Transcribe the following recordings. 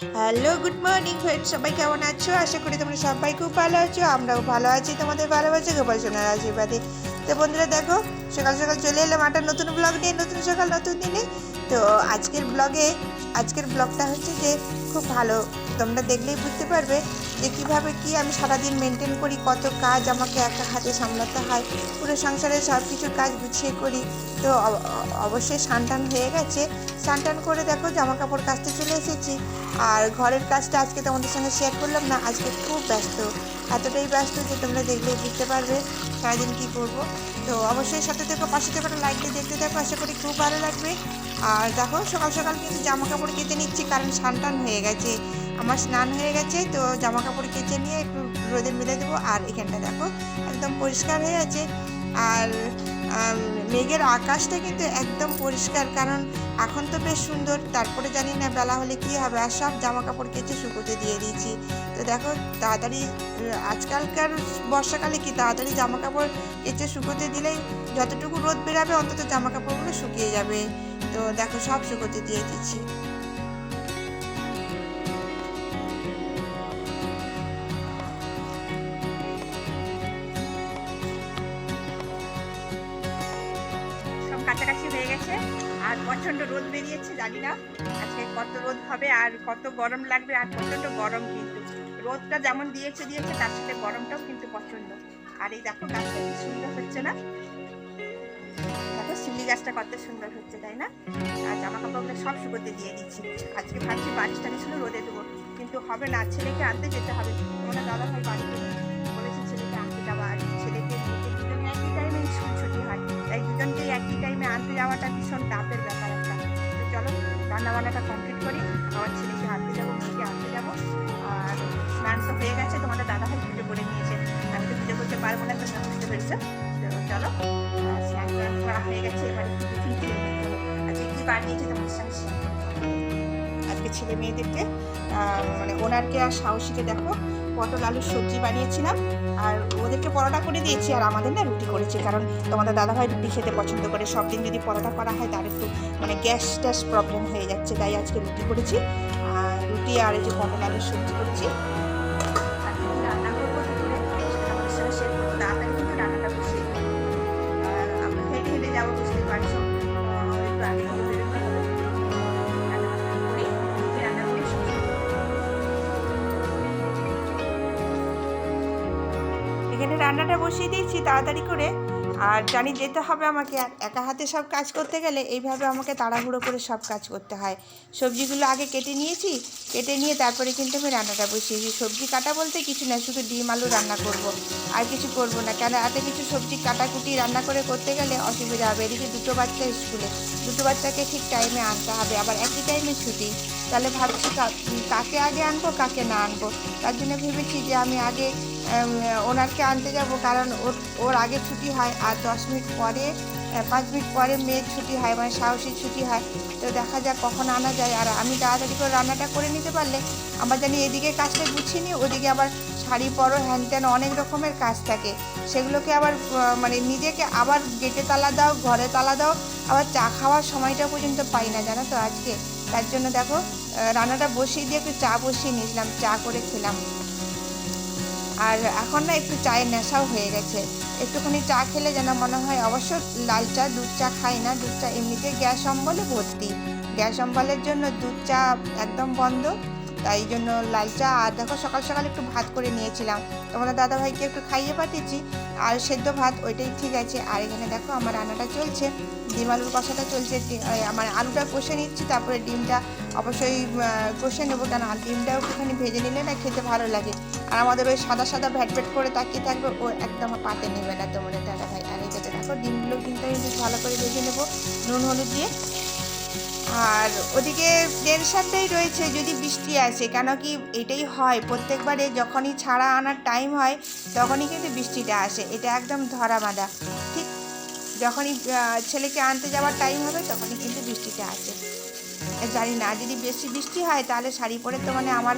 Hello good morning friend সবাই কেমন আছো? আশা করি তোমরা সবাই খুব ভালো আছো, আমরাও ভালো আছি, তোমাদের ভালোবাসা, গোপাল সোনার আশীর্বাদে। তো বন্ধুরা, দেখো, সকাল সকাল চলে এলাম একটা নতুন ব্লগ নিয়ে, নতুন সকাল, নতুন দিনে। তো আজকের ব্লগে আজকের ব্লগটা হচ্ছে যে, খুব ভালো তোমরা দেখলেই বুঝতে পারবে যে কীভাবে কি আমি সারাদিন মেনটেন করি, কত কাজ আমাকে একটা হাতে সামলাতে হয়। পুরো সংসারে সব কিছুর কাজ গুছিয়ে করি। তো অবশ্যই সানটান হয়ে গেছে। সানটান করে দেখো জামা কাপড় কাচতে চলে এসেছি। আর ঘরের কাজটা আজকে তোমাদের সঙ্গে শেয়ার করলাম না, আজকে খুব ব্যস্ত। এতটাই ব্যস্ত যে তোমরা দেখলেই বুঝতে পারবে সারাদিন কী করব। তো অবশ্যই সাথে থেকো, পাশে থেকে লাইক দিয়ে দেখতে থাকো, আশা করি খুব ভালো লাগবে। আর দেখো সকাল সকাল কিন্তু জামা কাপড় কেচে নিচ্ছি, কারণ সানটান হয়ে গেছে। আমার স্নান হয়ে গেছে, তো জামা কাপড় কেচে নিয়ে একটু রোদে মিলে দেবো। আর এখানটা দেখো, একদম পরিষ্কার হয়ে আছে আর মেঘের আকাশটা কিন্তু একদম পরিষ্কার, কারণ এখন তো বেশ সুন্দর। তারপরে জানি না বেলা হলে কি হবে, আর সব জামা কাপড় কেচে শুকোতে দিয়ে দিয়েছি। তো দেখো, তাড়াতাড়ি, আজকালকার বর্ষাকালে কি তাড়াতাড়ি জামা কাপড় কেচে শুকোতে দিলেই যতটুকু রোদ বেরাবে, অন্তত জামা কাপড়গুলো শুকিয়ে যাবে। তো দেখো, সব শুকোতে দিয়ে দিচ্ছি। আর প্রচণ্ড রোদ বেরিয়েছে, জানি না আজকে কত রোদ হবে আর কত গরম লাগবে আর প্রচণ্ড গরম কিন্তু। রোদটা যেমন দিয়েছে দিয়েছে, তার সাথে গরমটাও কিন্তু প্রচণ্ড। আর এই দেখো গাছটা কি সুন্দর হচ্ছে না? দেখো শিউলি গাছটা কত সুন্দর হচ্ছে, তাই না? আর জামা কাপড়গুলো সব শুকোতে দিয়ে দিচ্ছি। আজকে ভাবছি বারিশ টারিশ হলে রোদে দেবো কিন্তু হবে না, ছেলেকে আনতে যেতে হবে। তোমাদের দাদা ভাই বাড়িতে বলেছে ছেলেকে আনতে যাওয়া আর ছেলেকে একই টাইমে স্কুল ছুটি হয়। তাই দুজনকে একই টাইমে আনতে যাওয়াটা ভীষণ চাপের ব্যাপার একটা তো চলো রান্না বান্নাটা কমপ্লিট করি। আমার ছেলেকে আনতে যাব মেয়েকে আনতে যাব আর স্নান তো হয়ে গেছে, তোমাদের দাদা ভাই পুজো করে নিয়েছে। আমি তো পুজো করতে পারব না, তোমরা বুঝতে পেরেছ? চলো স্নান করা হয়ে গেছে, এবার একটু আজকে কী বানিয়েছে সঙ্গে share আজকে ছেলে মেয়েদেরকে মানে ওনারকে আর সাহসীকে দেখো, পটল আলুর সবজি বানিয়েছিলাম। আর ওদেরকে পরোটা করে দিয়েছি আর আমাদের না রুটি করেছি। কারণ তোমাদের দাদাভাই রুটি খেতে পছন্দ করে। সব দিন যদি পরোটা করা হয় তার একটু মানে গ্যাস ট্যাস প্রবলেম হয়ে যাচ্ছে। তাই আজকে রুটি করেছি। আর রুটি আর এই যে পটল আলুর সবজি করেছি। বসিয়ে দিয়েছি তাড়াতাড়ি করে। আর জানি যেতে হবে আমাকে আর একা হাতে সব কাজ করতে গেলে এইভাবে আমাকে তাড়াহুড়ো করে সব কাজ করতে হয়। সবজিগুলো আগে কেটে নিয়েছি, কেটে নিয়ে তারপরে কিন্তু আমি রান্নাটা বসিয়েছি সবজি কাটা বলতে কিছু না, শুধু ডিম আলু রান্না করব। আর কিছু করব না, কেন এত কিছু সবজি কাটাকুটি রান্না করে করতে গেলে অসুবিধা হবে। এদিকে দুটো বাচ্চা স্কুলে, দুটো বাচ্চাকে ঠিক টাইমে আনতে হবে, আবার একই টাইমে ছুটি। তাহলে ভাবছি কাকে আগে আনব, কাকে না আনব? তার জন্য ভেবেছি যে আমি আগে ওনারকে আনতে যাব কারণ ওর ওর আগে ছুটি হয় আর দশ মিনিট পরে পাঁচ মিনিট পরে মেয়ের ছুটি হয় মানে সাহসী ছুটি হয়। তো দেখা যাক কখন আনা যায়। আর আমি তাড়াতাড়ি করে রান্নাটা করে নিতে পারলে আমার জানি এদিকে কাজটা গুছিয়ে নিই ওদিকে আবার শাড়ি, পরো, হ্যান ত্যান অনেক রকমের কাজ থাকে। সেগুলোকে আবার মানে নিজেকে আবার গেটে তালা দাও, ঘরে তালা দাও, আবার চা খাওয়ার সময়টা পর্যন্ত পাই না, জানো তো আজকে। তার জন্য দেখো রান্নাটা বসিয়ে দিয়ে একটু চা বসিয়ে নিয়েছিলাম, চা করে খেলাম। আর এখন না একটু চায়ের নেশাও হয়ে গেছে। একটুখানি চা খেলে যেন মনে হয় অবশ্য লাল চা, দুধ চা খাই না। দুধ চা এমনিতে গ্যাস অম্বলে ভর্তি। গ্যাস অম্বলের জন্য দুধ চা একদম বন্ধ। তাই জন্য লাল চা আর দেখো সকাল সকাল একটু ভাত করে নিয়েছিলাম। তোমাদের দাদাভাইকে একটু খাইয়ে পাঠিয়েছি। আর সেদ্ধ ভাত ওইটাই ঠিক আছে। আর এখানে দেখো আমার রান্নাটা চলছে। ডিম আলুর কষাটা চলছে আমার আলুটা কষে নিচ্ছি, তারপরে ডিমটা অবশ্যই কষে নেব, কেন আর ডিমটাও একটুখানি ভেজে নিলে না খেতে ভালো লাগে। আর আমাদের ওই সাদা সাদা ভ্যাট ভ্যাট করে তাকিয়ে থাকবে, ও একদম পাতে নেবে না তোমাদের দাদা ভাই। আর এই যেটা দেখো, ডিমগুলো কিন্তু আমি বেশ ভালো করে ভেজে নেব, নুন, হলুদ দিয়ে। আর ওদিকে টেনশনটাই রয়েছে, যদি বৃষ্টি আসে, কেন কি এটাই হয়, প্রত্যেকবারে যখনই ছাড়া আনার টাইম হয়, তখনই কিন্তু বৃষ্টিটা আসে, এটা একদম ধরা বাঁধা যখনই ছেলেকে আনতে যাওয়ার টাইম হবে, তখনই কিন্তু বৃষ্টিটা আসে। জানি না, যদি বেশি বৃষ্টি হয়, তাহলে শাড়ি পরে তো মানে আমার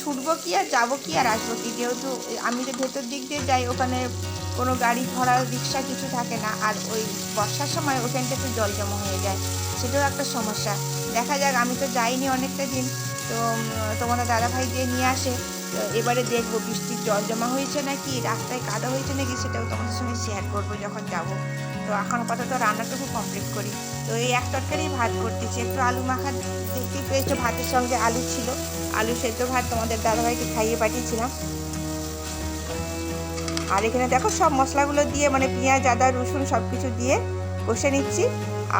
ছুটবো কি আর, যাব কি আর আসব কি? যেহেতু আমি তো ভেতর দিক দিয়ে যাই, ওখানে কোনো গাড়ি ঘোড়া, রিক্সা কিছু থাকে না, আর ওই বর্ষার সময় ওখানটা একটু জল জমা হয়ে যায়, সেটাও একটা সমস্যা। দেখা যাক, আমি তো যাইনি অনেকটা দিন, তো তোমাদের দাদাভাই যে নিয়ে আসে এবারে দেখব বৃষ্টির জল জমা হয়েছে নাকি, রাস্তায় কাদা হয়েছে নাকি সেটাও তোমাদের সঙ্গে শেয়ার করব যখন যাব। তো এখন আপাতত রান্নাটুকু কমপ্লিট করি। তো এই এক তরকারি ভাত করতেছি, একটু আলু মাখা দেখতেই পেয়েছ, ভাতের সঙ্গে আলু ছিল। আলু সেদ্ধ ভাত তোমাদের দাদাভাইকে খাইয়ে পাঠিয়েছিলাম। আর এখানে দেখো সব মশলাগুলো দিয়ে মানে পেঁয়াজ, আদা, রসুন সব কিছু দিয়ে কষে নিচ্ছি।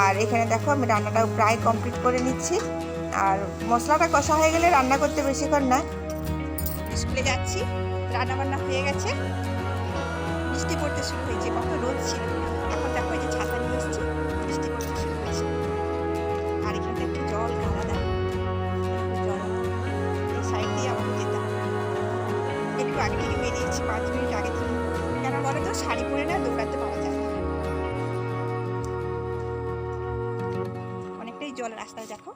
আর এখানে দেখো আমি রান্নাটাও প্রায় কমপ্লিট করে নিচ্ছি। আর মশলাটা কষা হয়ে গেলে রান্না করতে বেশিক্ষণ না। স্কুলে যাচ্ছি রান্না বান্না হয়ে গেছে। বৃষ্টি পড়তে শুরু হয়েছে কত রোদ ছিল এখন দেখো যে ছাতা নিয়ে এসেছি, বৃষ্টি পড়তে শুরু হয়েছে। আর এখানটা একটু জল দেখো জল এই সাইড দিয়ে আমাকে যেতে হবে। একটু আগে থেকে বেরিয়েছি পাঁচ মিনিট আগে থেকে। কেন বলো তো, শাড়ি পরে না দৌড়াতে পারা যায়। অনেকটাই জল রাস্তায়, দেখো।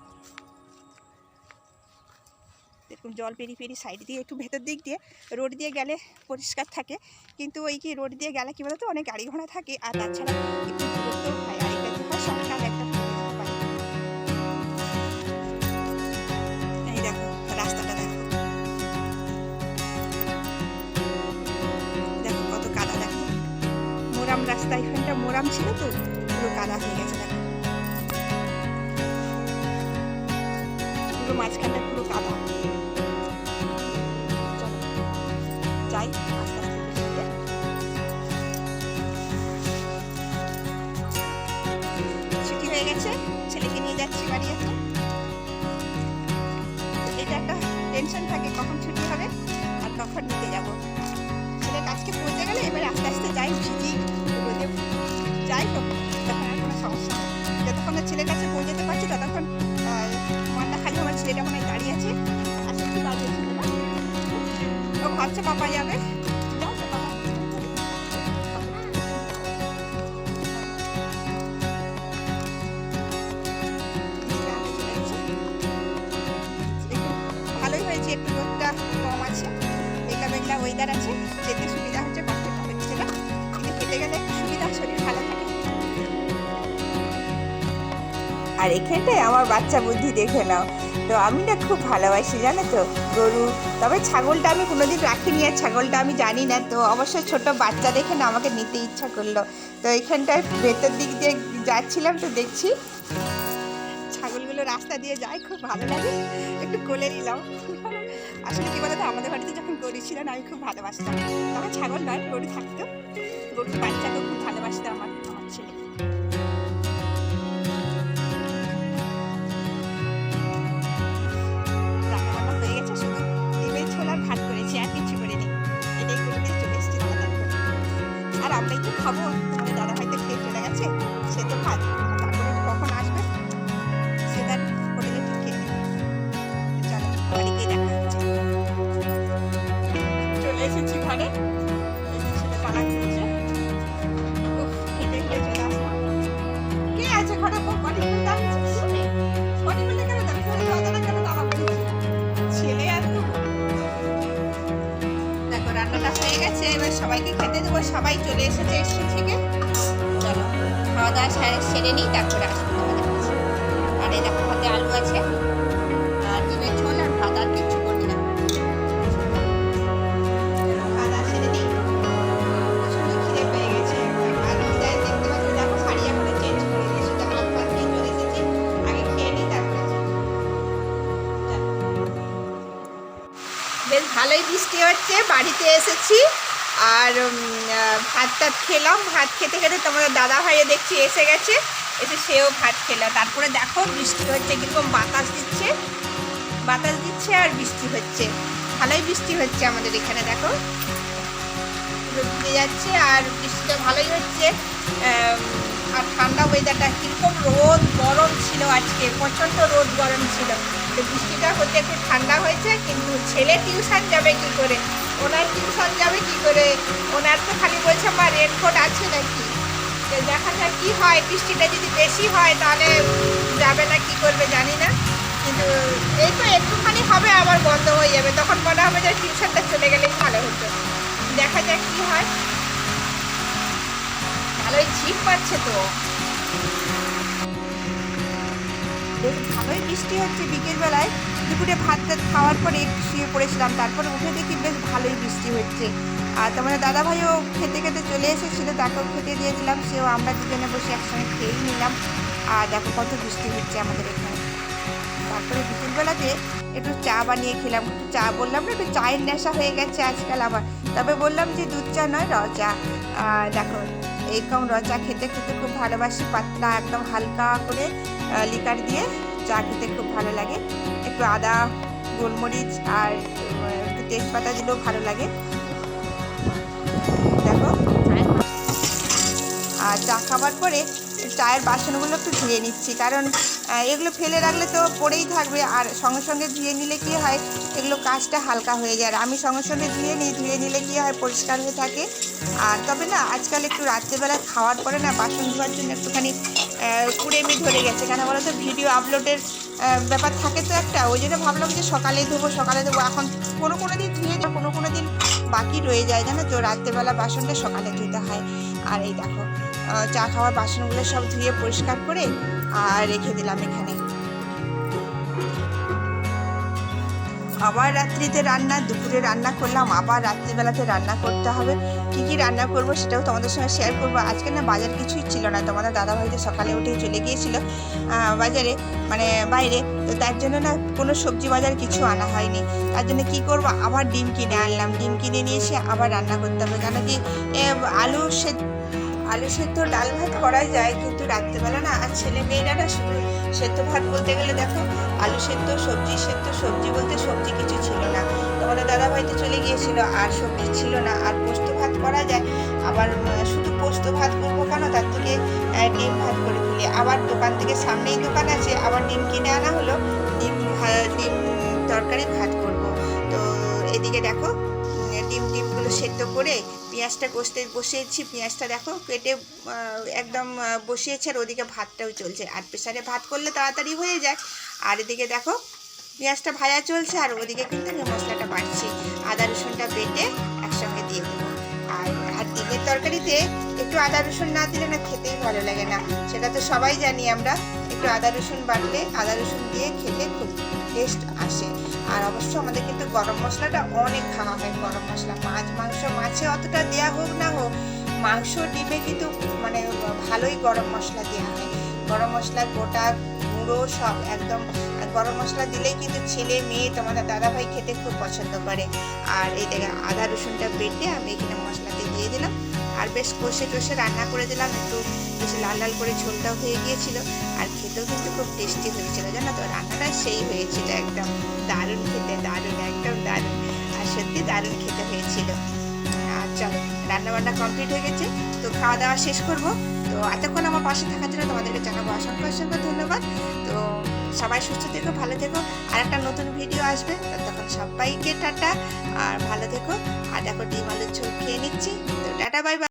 জল পেরিয়ে পেরিয়ে সাইড দিয়ে একটু ভেতর দিক দিয়ে রোড দিয়ে গেলে পরিষ্কার থাকে। কিন্তু ওই কি রোড দিয়ে গেলে কি বলতো? অনেক গাড়ি ঘোড়া থাকে আর তাছাড়া একটু এই দেখো, রাস্তাটা দেখো। কত মোরাম রাস্তা মোরাম ছিল তো, পুরো গেছে পুরো মাঝখানটা গেছে, ছেলেকে নিয়ে যাচ্ছি বাড়ি এখন। এটা একটা টেনশন থাকে, কখন ছুটি হবে আর কখন নিতে যাব। ছেলে কাজকে পৌঁছে গেলে এবার আস্তে আস্তে যাই, ভিজি, রোদে যাই হোক তখন আর কোনো সমস্যা যতক্ষণ না ছেলের কাছে পৌঁছাতে পারছি, ততক্ষণ মনটা খালি আমার ছেলেটা মনে দাঁড়িয়ে আছে। আসলে কি বাজে ও ভাবছে পাপা যাবে। মেঘলা আছে, যেতে সুবিধা হচ্ছে কষ্টটা হচ্ছে না কিন্তু হেঁটে গেলে সুবিধা, শরীর ভালো থাকে। আর এখানটায় আমার বাচ্চা বুদ্ধি দেখে নাও। তো আমি না খুব ভালোবাসি, জানো তো, গরু। তবে ছাগলটা আমি কোনোদিন রাখিনি আর ছাগলটা আমি জানি না। তো অবশ্যই ছোট বাচ্চা দেখে না আমাকে নিতে ইচ্ছা করল। তো এখানটায় ভেতর দিক দিয়ে যাচ্ছিলাম তো দেখছি ছাগলগুলো রাস্তা দিয়ে যায় খুব ভালো লাগে। একটু কোলে নিলাম। আসলে কি বলতো, আমাদের বাড়িতে যখন গরু ছিলেন আমি খুব ভালোবাসতাম। তখন ছাগল নয়, গরু থাকতো। গরুর বাচ্চাকেও খুব ভালোবাসতো আমার সেরে নিই তারপরে আসব তোমাদের কাছে আর এই দেখো হাতে আলু আছে। আর ডিমের ঝোল আর ভাত আর কিচ্ছু করি না। বেশ ভালোই বৃষ্টি হচ্ছে। বাড়িতে এসেছি। আর ভাতটা খেলাম। ভাত খেতে খেতে তোমাদের দাদা ভাইয়ে দেখছি এসে গেছে। এসে সেও ভাত খেলো। তারপরে দেখো বৃষ্টি হচ্ছে, কীরকম বাতাস দিচ্ছে। বাতাস দিচ্ছে আর বৃষ্টি হচ্ছে। ভালোই বৃষ্টি হচ্ছে আমাদের এখানে, দেখো। যাচ্ছে আর বৃষ্টিটা ভালোই হচ্ছে। আর ঠান্ডা ওয়েদারটা কীরকম রোদ গরম ছিল আজকে, প্রচণ্ড রোদ গরম ছিল। তো বৃষ্টিটা হতে একটু ঠান্ডা হয়েছে, কিন্তু ছেলে টিউশন যাবে কি করে? ওনার টিউশন যাবে কি করে? ওনার তো খালি বলছে আমার রেনকোট আছে নাকি? তো দেখা যাক কি হয়, বৃষ্টিটা যদি বেশি হয় তাহলে যাবে না, কি করবে জানি না। কিন্তু এই তো একটুখানি হবে, আবার বন্ধ হয়ে যাবে। তখন মনে হবে যে টিউশনটা চলে গেলেই ভালো হতো। দেখা যাক কি হয়। ভালোই ঝিপ পাচ্ছে তো। বেশ ভালোই বৃষ্টি হচ্ছে বিকেল বেলায়। দুপুরে ভাত টাত খাওয়ার পরে একটু শুয়ে পড়েছিলাম, তারপরে উঠে দেখি বেশ ভালোই বৃষ্টি হচ্ছে। আর তোমাদের দাদা ভাইও খেতে খেতে চলে এসেছিল, তাকেও খেতে দিয়ে দিলাম সেও আমরা দুজনে বসে একসঙ্গে খেয়েই নিলাম। আর দেখো কত বৃষ্টি হচ্ছে আমাদের এখানে। তারপরে বিকেলবেলাতে একটু চা বানিয়ে খেলাম। একটু চা বললাম না, একটু চায়ের নেশা হয়ে গেছে আজকাল আমার তবে বললাম যে দুধ চা নয় র চা। দেখো এইরকম র চা খেতে খেতে খুব ভালোবাসি, পাতলা একদম হালকা করে লিকার দিয়ে চা খেতে খুব ভালো লাগে। একটু আদা, গোলমরিচ আর একটু তেজপাতা দিলেও ভালো লাগে। দেখো। আর চা খাবার পরে চায়ের বাসনগুলো একটু ধুয়ে নিচ্ছি, কারণ এগুলো ফেলে রাখলে তো পড়েই থাকবে। আর সঙ্গে সঙ্গে ধুয়ে নিলে কি হয়, এগুলো কাজটা হালকা হয়ে যায়। আমি সঙ্গে সঙ্গে ধুয়ে নিই, ধুয়ে নিলে কি হয়, পরিষ্কার হয়ে থাকে। আর তবে না, আজকাল একটু রাত্রেবেলা খাওয়ার পরে না, বাসন ধোয়ার জন্য একটুখানি কুড়েমি ধরে গেছে। কেন বলো তো ভিডিও আপলোডের ব্যাপার থাকে তো একটা। ওই জন্য ভাবলাম যে সকালেই ধোবো, সকালে ধোবো। এখন কোনো কোনো দিন ধুয়ে কোনো কোনো দিন বাকি রয়ে যায়। জানো তো, রাত্রেবেলা বাসনটা সকালে ধুতে হয়। আর এই দেখো চা খাওয়ার বাসনগুলো সব ধুয়ে পরিষ্কার করে, আর রেখে দিলাম এখানে। আবার রাত্রিতে রান্না, দুপুরে রান্না করলাম, আবার রাত্রিবেলাতে রান্না করতে হবে। কি কি রান্না করব সেটাও তোমাদের সঙ্গে শেয়ার করব। আজকে না বাজার কিছুই ছিল না, তোমাদের দাদাভাই তো সকালে উঠে চলে গিয়েছিল বাজারে মানে বাইরে। তো তার জন্য না কোনো সবজি বাজার কিছু আনা হয়নি। তার জন্য কি করব? আবার ডিম কিনে আনলাম। ডিম কিনে নিয়ে এসে আবার রান্না করতে হবে। কেন কি আলু সে আলু সেদ্ধ ডাল ভাত করা যায়, কিন্তু রাত্রেবেলা না আর ছেলে মেয়েরা না শুধু সেদ্ধ ভাত বলতে গেলে দেখো, আলু সেদ্ধ, সবজি সেদ্ধ, সবজি বলতে সবজি কিছু ছিল না। তোমাদের দাদা ভাই তো চলে গিয়েছিল, আর সবজি ছিল না। আর পোস্ত ভাত করা যায়, আবার শুধু পোস্ত ভাত করব কেন? তার থেকে ডিম ভাত করে ফেলি। আবার দোকান থেকে সামনেই দোকান আছে, আবার ডিম কিনে আনা হলো, ডিম ডিম তরকারি ভাত করব। তো এদিকে দেখো ডিম ডিমগুলো সেদ্ধ করে পেঁয়াজটা কষতে বসিয়েছি, পেঁয়াজটা দেখো কেটে একদম বসিয়েছে আর ওদিকে ভাতটাও চলছে। আর প্রেসারে ভাত করলে তাড়াতাড়ি হয়ে যায়। আর এদিকে দেখো পেঁয়াজটা ভাজা চলছে আর ওদিকে কিন্তু আমি মশলাটা বাড়ছি আদা রসুনটা বেটে একসঙ্গে দিয়ে দেবো। আর আর ডিমের তরকারিতে একটু আদা রসুন না দিলে না খেতেই ভালো লাগে না। সেটা তো সবাই জানি আমরা, একটু আদা রসুন বাটলে আদা রসুন দিয়ে খেতে খুব টেস্ট আসে। আর অবশ্য আমাদের কিন্তু গরম মশলাটা অনেক খাওয়া হয়, গরম মশলা। মাছ, মাংস, মাছে অতটা দেওয়া হোক না হোক, মাংস, ডিমে কিন্তু মানে ভালোই গরম মশলা দেওয়া হয়। গরম মশলা, গোটা, গুঁড়ো সব একদম। গরম মশলা দিলেই কিন্তু ছেলে, মেয়ে তোমাদের দাদা ভাই খেতে খুব পছন্দ করে। আর এই দেখে আদা রসুনটা বেটে আমি এখানে মশলাতে দিয়ে দিলাম। আর বেশ কষে টষে রান্না করে দিলাম একটু বেশ লাল লাল করে ঝোলটাও হয়ে গিয়েছিল আর খেতেও কিন্তু খুব টেস্টি হয়েছিল, জানো তো? রান্নাটা সেই হয়েছিল একদম দারুণ খেতে, দারুণ, একদম দারুণ। আর সত্যি দারুণ খেতে হয়েছিল। আর চলো রান্না বান্না কমপ্লিট হয়ে গেছে, তো খাওয়া দাওয়া শেষ করব। তো এতক্ষণ আমার পাশে থাকার জন্য তোমাদেরকে জানাব অসংখ্য অসংখ্য ধন্যবাদ। তো সবাই সুস্থ থেকো, ভালো থেকো। আর একটা নতুন ভিডিও আসবে তখন সবাইকে টাটা, আর ভালো থেকো। আর দেখো ডিম আলুর ঝোল খেয়ে নিচ্ছি, তো টাটা, বাই বাই।